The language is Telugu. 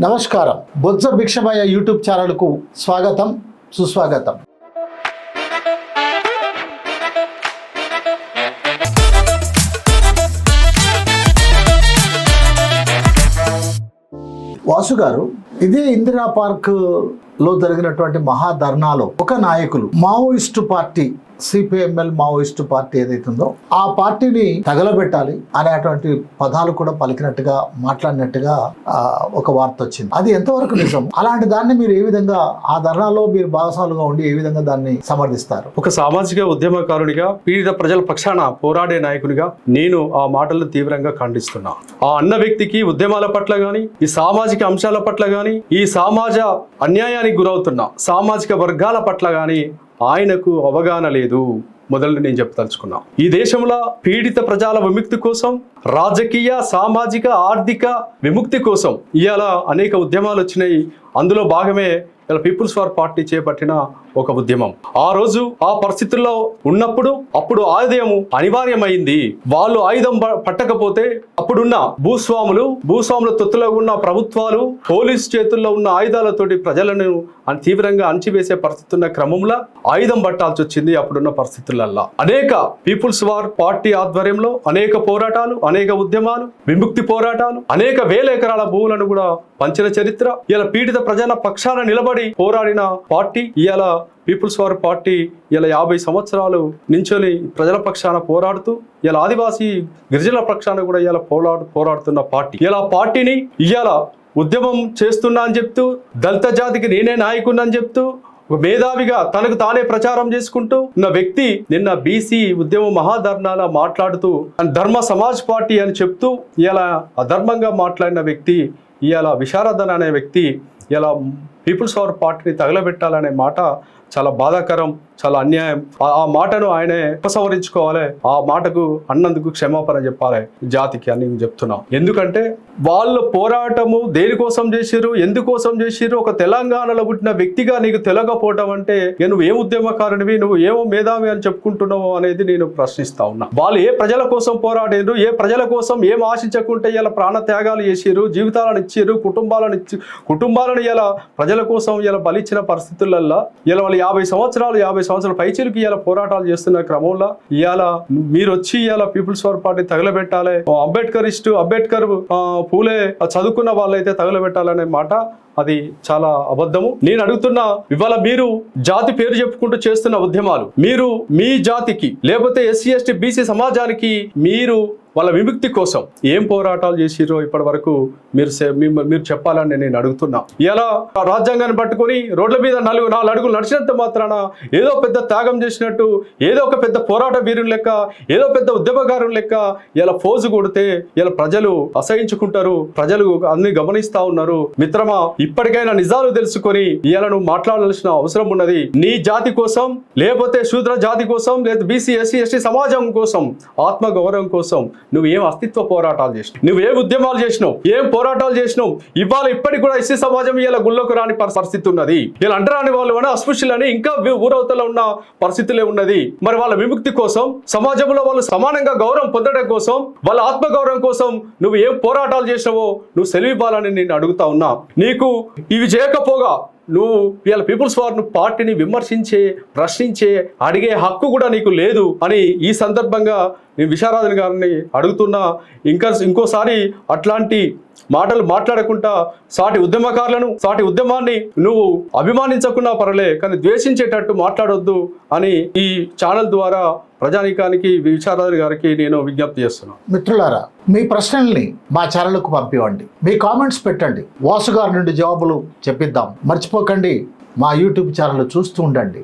నమస్కారం. బొత్స భిక్షమయ్య యూట్యూబ్ ఛానల్కు స్వాగతం సుస్వాగతం. వాసు గారు ఇదే ఇందిరా పార్క్లో జరిగినటువంటి మహాధర్నాలో ఒక నాయకులు Maoist party CPML Maoist party ఏదైతే ఉందో ఆ పార్టీని తగలబెట్టాలి అనేటువంటి పదాలు కూడా పలికినట్టుగా మాట్లాడినట్టుగా ఒక వార్త వచ్చింది. అది ఎంతవరకు నిజం? అలాంటి దాన్ని మీరు ఏ విధంగా ఆ ధర్నాలో మీరు భాగస్వాములుగా ఉండి ఏ విధంగా దాన్ని సమర్థిస్తారు? ఒక సామాజిక ఉద్యమకారునిగా పీడిత ప్రజల పక్షాన పోరాడే నాయకునిగా నేను ఆ మాటలను తీవ్రంగా ఖండిస్తున్నా. ఆ అన్న వ్యక్తికి ఉద్యమాల పట్ల గాని ఈ సామాజిక అంశాల పట్ల గాని ఈ సమాజ అన్యాయానికి గురవుతున్న సామాజిక వర్గాల పట్ల కానీ ఆయనకు అవగాహన లేదు. మొదలు నేను చెప్పదలుచుకున్నా. ఈ దేశంలో పీడిత ప్రజల విముక్తి కోసం రాజకీయ సామాజిక ఆర్థిక విముక్తి కోసం ఇవాళ అనేక ఉద్యమాలు వచ్చినాయి. అందులో భాగమే ఇలా పీపుల్స్ వార్ పార్టీ చేపట్టిన ఒక ఉద్యమం. ఆ రోజు ఆ పరిస్థితుల్లో ఉన్నప్పుడు అప్పుడు ఆయుధము అనివార్యమైంది. వాళ్ళు ఆయుధం ప- పట్టకపోతే అప్పుడున్న భూస్వాములు భూస్వాముల తొత్తులో ఉన్న ప్రభుత్వాలు పోలీస్ చేతుల్లో ఉన్న ఆయుధాలతోటి ప్రజలను తీవ్రంగా అణచివేసే పరిస్థితి ఉన్న క్రమంలో ఆయుధం పట్టాల్సి వచ్చింది అప్పుడున్న పరిస్థితులల్లో. అనేక పీపుల్స్ వార్ పార్టీ ఆధ్వర్యంలో అనేక పోరాటాలు అనేక ఉద్యమాలు విముక్తి పోరాటాలు అనేక వేల ఎకరాల భూములను కూడా పంచిన చరిత్ర. ఇలా పీడిత ప్రజల పక్షాన నిలబడి పోరాడిన పార్టీ ఇలా పీపుల్స్ వార్ పార్టీ ఇలా యాభై సంవత్సరాలు నించొని ప్రజల పక్షాన పోరాడుతూ ఇలా ఆదివాసీ గిరిజనుల పక్షాన కూడా ఇలా పోరాడు పోరాడుతున్న పార్టీ. ఇలా పార్టీని ఇవాళ ఉద్యమం చేస్తున్నా అని చెప్తూ దళిత జాతికి నేనే నాయకుడిని అని చెప్తూ మేధావిగా తనకు తానే ప్రచారం చేసుకుంటూ ఉన్న వ్యక్తి నిన్న బీసీ ఉద్యమ మహాధర్నాల మాట్లాడుతూ ధర్మ సమాజ్ పార్టీ అని చెప్తూ ఇలా అధర్మంగా మాట్లాడిన వ్యక్తి ఇలా విశారదన్ అనే వ్యక్తి ఇలా పీపుల్స్ పవర్ పార్టీని తగలబెట్టాలనే మాట చాలా బాధాకరం చాలా అన్యాయం. ఆ మాటను ఆయనే ఉపసంహరించుకోవాలి. ఆ మాటకు అన్నందుకు క్షమాపణ చెప్పాలి. జాతికి అని నేను చెప్తున్నా. ఎందుకంటే వాళ్ళ పోరాటము దేనికోసం చేసిర్రు ఎందుకోసం చేసిర్రు? ఒక తెలంగాణలో పుట్టిన వ్యక్తిగా నీకు తెలగపోవటం అంటే నువ్వు ఏ ఉద్యమకారునివి నువ్వు ఏమో మేధావి అని చెప్పుకుంటున్నావు అనేది నేను ప్రశ్నిస్తా ఉన్నా. వాళ్ళు ఏ ప్రజల కోసం పోరాడారు ఏ ప్రజల కోసం ఏం ఆశించకుంటే ఇలా ప్రాణ త్యాగాలు చేసిర్రు జీవితాలను ఇచ్చిర్రు కుటుంబాలను ఇచ్చి కుటుంబాలను ఇలా ప్రజల కోసం ఇలా బలిచ్చిన పరిస్థితులల్లో ఇలా వాళ్ళు యాభై సంవత్సరాలు యాభై సంవత్సరాల పైచీలకి ఇలా పోరాటాలు చేస్తున్న క్రమంలో ఇవాళ మీరు వచ్చి ఇవాళ పీపుల్స్ వార్ పార్టీ తగలబెట్టాలి. అంబేద్కర్ ఇస్టు అంబేద్కర్ పూలే చదువుకున్న వాళ్ళైతే తగలబెట్టాలనే మాట అది చాలా అబద్ధము. నేను అడుగుతున్నా ఇవాళ మీరు జాతి పేరు చెప్పుకుంటూ చేస్తున్న ఉద్యమాలు మీరు మీ జాతికి లేకపోతే ఎస్సీ ఎస్టీ బీసీ సమాజానికి మీరు వాళ్ళ విముక్తి కోసం ఏం పోరాటాలు చేసిరో ఇప్పటి వరకు మీరు మీరు చెప్పాలని నేను అడుగుతున్నా. ఇలా రాజ్యాంగాన్ని పట్టుకొని రోడ్ల మీద నలుగు నాలుగు అడుగులు నడిచినంత మాత్రాన ఏదో పెద్ద త్యాగం చేసినట్టు ఏదో ఒక పెద్ద పోరాట వీరుని లెక్క ఏదో పెద్ద ఉద్యమకారం లెక్క ఇలా ఫోజు కొడితే ఇలా ప్రజలు అసహించుకుంటారు ప్రజలు అన్ని గమనిస్తా ఉన్నారు. మిత్రమా ఇప్పటికైనా నిజాలు తెలుసుకొని ఇలా నువ్వు మాట్లాడాల్సిన అవసరం ఉన్నది. నీ జాతి కోసం లేకపోతే శూద్ర జాతి కోసం లేదా బీసీ ఎస్సీ ఎస్టీ సమాజం కోసం ఆత్మ గౌరవం కోసం నువ్వు ఏం అస్తిత్వ పోరాటాలు చేసినావు? నువ్వు ఏం ఉద్యమాలు చేసినావు? ఏం పోరాటాలు చేసినావు? ఇవాళ ఇప్పటికి కూడా ఎస్సీ సమాజం ఇలా గుళ్ళకు రాని పరి- పరిస్థితి ఉన్నది. ఇలా అంటరాని వాళ్ళు అని అస్పృశ్యులని ఇంకా ఊరవతల ఉన్న పరిస్థితులే ఉన్నది. మరి వాళ్ళ విముక్తి కోసం సమాజంలో వాళ్ళు సమానంగా గౌరవం పొందడం కోసం వాళ్ళ ఆత్మగౌరవం కోసం నువ్వు ఏం పోరాటాలు చేసినావో నువ్వు సెలివివ్వాలని నేను అడుగుతా ఉన్నా. నీకు ఇవి చేయకపోగా నువ్వు వీళ్ళ పీపుల్స్ వార్ పార్టీని విమర్శించే ప్రశ్నించే అడిగే హక్కు కూడా నీకు లేదు అని ఈ సందర్భంగా నేను విశారాధన్ గారిని అడుగుతున్నా ఇంకా ఇంకోసారి అట్లాంటి మాటలు మాట్లాడకుండా సాటి ఉద్యమకారులను సాటి ఉద్యమాన్ని నువ్వు అభిమానించకున్నా పర్లే కానీ ద్వేషించేటట్టు మాట్లాడొద్దు అని ఈ ఛానల్ ద్వారా ప్రజానీకానికి విశారాధన్ గారికి నేను విజ్ఞప్తి చేస్తున్నాను మిత్రులారా మీ ప్రశ్నల్ని మా ఛానల్కు పంపివ్వండి. మీ కామెంట్స్ పెట్టండి. వాసు గారి నుండి జవాబులు చెప్పిద్దాం. మర్చిపోకండి. మా యూట్యూబ్ ఛానల్ చూస్తూ ఉండండి.